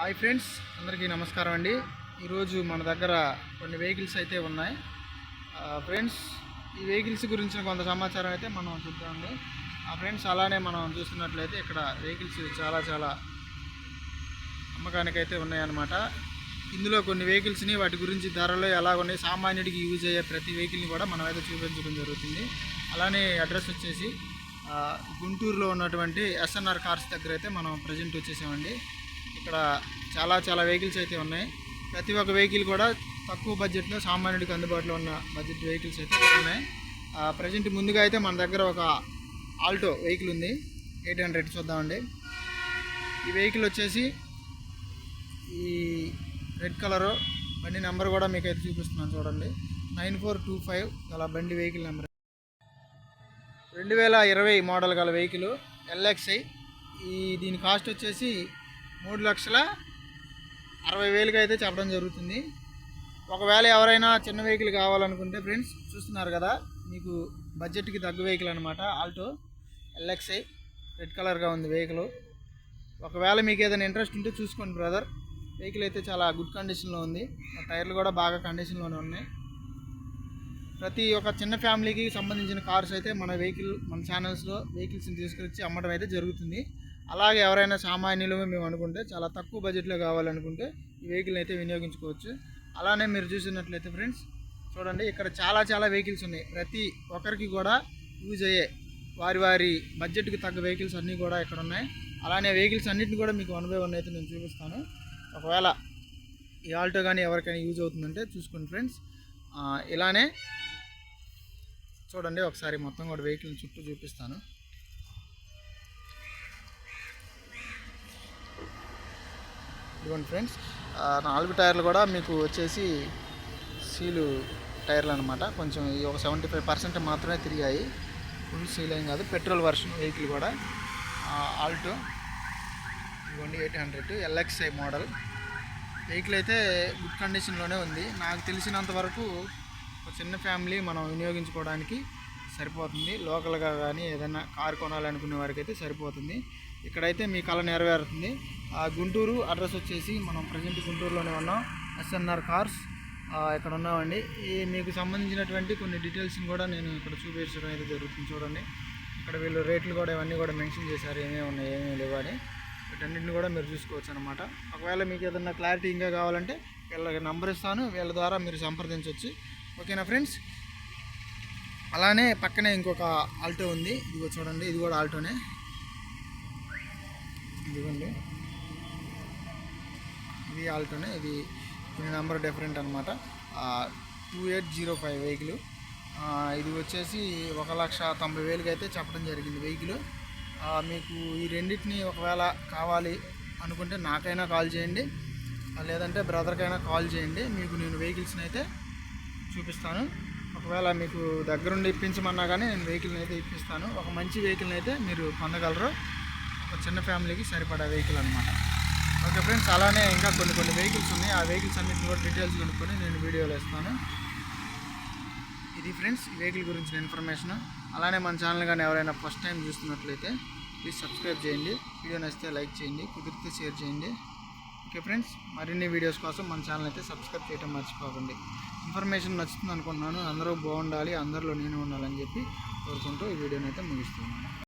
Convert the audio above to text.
Hi friends అందరికీ నమస్కారం అండి. ఈరోజు మన దగ్గర కొన్ని వెహికల్స్ అయితే ఉన్నాయి. ఫ్రెండ్స్ ఈ వెహికల్స్ గురించిన కొంత సమాచారం అయితే మనం చూద్దామండి ఆ ఫ్రెండ్స్ అలానే మనం చూస్తున్నట్లయితే ఇక్కడ వెహికల్స్ చాలా చాలా అమ్మకానికి అయితే ఉన్నాయన్నమాట. ఇందులో కొన్ని వెహికల్స్ని వాటి గురించి ధరలు ఎలా ఉన్నాయి సామాన్యుడికి యూజ్ అయ్యే ప్రతి వెహికల్ని కూడా మనం అయితే చూపించడం జరుగుతుంది. అలానే అడ్రస్ వచ్చేసి గుంటూరులో ఉన్నటువంటి ఎస్ఎన్ఆర్ కార్స్ దగ్గర అయితే మనం ప్రజెంట్ వచ్చేసామండి. ఇక్కడ చాలా చాలా వెహికల్స్ అయితే ఉన్నాయి. ప్రతి ఒక్క వెహికల్ కూడా తక్కువ బడ్జెట్లో సామాన్యుడికి అందుబాటులో ఉన్న బడ్జెట్ వెహికల్స్ అయితే ఉన్నాయి. ప్రజెంట్ ముందుగా అయితే మన దగ్గర ఒక ఆల్టో వెహికల్ ఉంది. ఎయిట్ హండ్రెడ్ చూద్దామండి. ఈ వెహికల్ వచ్చేసి ఈ రెడ్ కలరు. బండి నెంబర్ కూడా మీకు అయితే చూపిస్తున్నాను చూడండి. నైన్ ఫోర్ టూ ఫైవ్ గల బండి వెహికల్ నెంబర్ రెండు వేల ఇరవై మోడల్ గల వెహికల్ ఎల్ఎక్స్ఐ ఈ దీని కాస్ట్ వచ్చేసి మూడు లక్షల అరవై వేలుగా అయితే చెప్పడం జరుగుతుంది. ఒకవేళ ఎవరైనా చిన్న వెహికల్ కావాలనుకుంటే ఫ్రెండ్స్ చూస్తున్నారు కదా మీకు బడ్జెట్కి తగ్గ వెహికల్ అనమాట ఆల్టో ఎల్ఎక్స్ఐ రెడ్ కలర్గా ఉంది వెహికల్. ఒకవేళ మీకు ఏదైనా ఇంట్రెస్ట్ ఉంటే చూసుకోండి బ్రదర్. వెహికల్ అయితే చాలా గుడ్ కండిషన్లో ఉంది. ఆ టైర్లు కూడా బాగా కండిషన్లోనే ఉన్నాయి. ప్రతి ఒక్క చిన్న ఫ్యామిలీకి సంబంధించిన కార్స్ అయితే మన వెహికల్ మన ఛానల్స్లో వెహికల్స్ని తీసుకొచ్చి అమ్మడం అయితే జరుగుతుంది. అలాగే ఎవరైనా సామాన్యులు మేము అనుకుంటే చాలా తక్కువ బడ్జెట్లో కావాలనుకుంటే ఈ వెహికల్ని అయితే వినియోగించుకోవచ్చు. అలానే మీరు చూసినట్లయితే ఫ్రెండ్స్ చూడండి ఇక్కడ చాలా చాలా వెహికల్స్ ఉన్నాయి. ప్రతి ఒక్కరికి కూడా యూజ్ అయ్యే వారి వారి బడ్జెట్కి తగ్గ వెహికల్స్ అన్నీ కూడా ఇక్కడ ఉన్నాయి. అలానే వెహికల్స్ అన్నింటిని కూడా మీకు వన్ బై వన్ అయితే నేను చూపిస్తాను. ఒకవేళ ఈ ఆల్టో కానీ ఎవరికైనా యూజ్ అవుతుందంటే చూసుకోండి ఫ్రెండ్స్ ఇలానే చూడండి ఒకసారి మొత్తం కూడా వెహికల్ చుట్టూ చూపిస్తాను. ఇదిగోండి ఫ్రెండ్స్. నాలుగు టైర్లు కూడా మీకు వచ్చేసి సీలు టైర్లు అనమాట కొంచెం ఈ ఒక సెవెంటీ ఫైవ్ పర్సెంట్ మాత్రమే తిరిగాయి. ఫుల్ సీల్ ఏం కాదు పెట్రోల్ వర్షన్ వెహికల్ కూడా. ఆల్టో. ఇదిగోండి eight hundred LXI model. Vehicle అయితే గుడ్ కండిషన్లోనే ఉంది. నాకు తెలిసినంత వరకు ఒక చిన్న ఫ్యామిలీ మనం వినియోగించుకోవడానికి సరిపోతుంది. లోకల్గా కానీ ఏదైనా కారు కొనాలనుకునే వారికి అయితే సరిపోతుంది. ఇక్కడైతే మీ కళ నెరవేరుతుంది. ఆ గుంటూరు అడ్రస్ వచ్చేసి మనం ప్రజెంట్ గుంటూరులోనే ఉన్నాం. SNR cars. ఇక్కడ ఉన్నామండి. ఈ మీకు సంబంధించినటువంటి కొన్ని డీటెయిల్స్ని కూడా నేను ఇక్కడ చూపించడం అయితే జరుగుతుంది చూడండి. ఇక్కడ వీళ్ళు రేట్లు కూడా ఇవన్నీ కూడా మెన్షన్ చేశారు. ఏమేమి ఉన్నాయి ఏమేమి లేవు అని. కూడా మీరు చూసుకోవచ్చు అనమాట ఒకవేళ మీకు ఏదైనా క్లారిటీ ఇంకా కావాలంటే వీళ్ళకి నంబర్ ఇస్తాను. వీళ్ళ ద్వారా మీరు సంప్రదించవచ్చు ఓకేనా ఫ్రెండ్స్? అలానే పక్కనే ఇంకొక ఆల్టో ఉంది. ఇదిగో చూడండి ఇది కూడా ఆల్టోనే. ఇదిగోండి. ఇది ఆల్టోనే ఇది దీని నెంబర్ డిఫరెంట్ అనమాట two eight zero five vehicle ఇది వచ్చేసి ఒక లక్ష తొంభై వేలకి అయితే చెప్పడం జరిగింది వెహికల్ మీకు ఈ రెండింటిని ఒకవేళ కావాలి అనుకుంటే నాకైనా కాల్ చేయండి. లేదంటే బ్రదర్కైనా కాల్ చేయండి. మీకు నేను వెహికల్స్ని అయితే చూపిస్తాను. ఒకవేళ మీకు దగ్గరుండి ఇప్పించమన్నా కానీ నేను వెహికల్ని అయితే ఇప్పిస్తాను. ఒక మంచి వెహికల్ని అయితే మీరు పొందగలరు. ఒక చిన్న ఫ్యామిలీకి సరిపడా వెహికల్ అనమాట ఓకే ఫ్రెండ్స్ అలానే ఇంకా కొన్ని కొన్ని వెహికల్స్ ఉన్నాయి. ఆ వెహికల్స్ అన్నింటిని కూడా డీటెయిల్స్ కొనుక్కొని నేను వీడియోలు ఇస్తాను ఇది ఫ్రెండ్స్ ఈ వెహికల్ గురించిన ఇన్ఫర్మేషన్ అలానే మన ఛానల్ కానీ ఎవరైనా ఫస్ట్ టైం చూస్తున్నట్లయితే ప్లీజ్ సబ్స్క్రైబ్ చేయండి. వీడియో నచ్చితే లైక్ చేయండి. కుదిరితే షేర్ చేయండి. ఓకే ఫ్రెండ్స్ మరిన్ని వీడియోస్ కోసం మన ఛానల్ అయితే సబ్స్క్రైబ్ చేయడం మర్చిపోకండి. ఇన్ఫర్మేషన్ నచ్చుతుంది అనుకుంటున్నాను. అందరూ బాగుండాలి అందరిలో నేను ఉండాలని చెప్పి కోరుకుంటూ ఈ వీడియోని అయితే ముగిస్తున్నాను.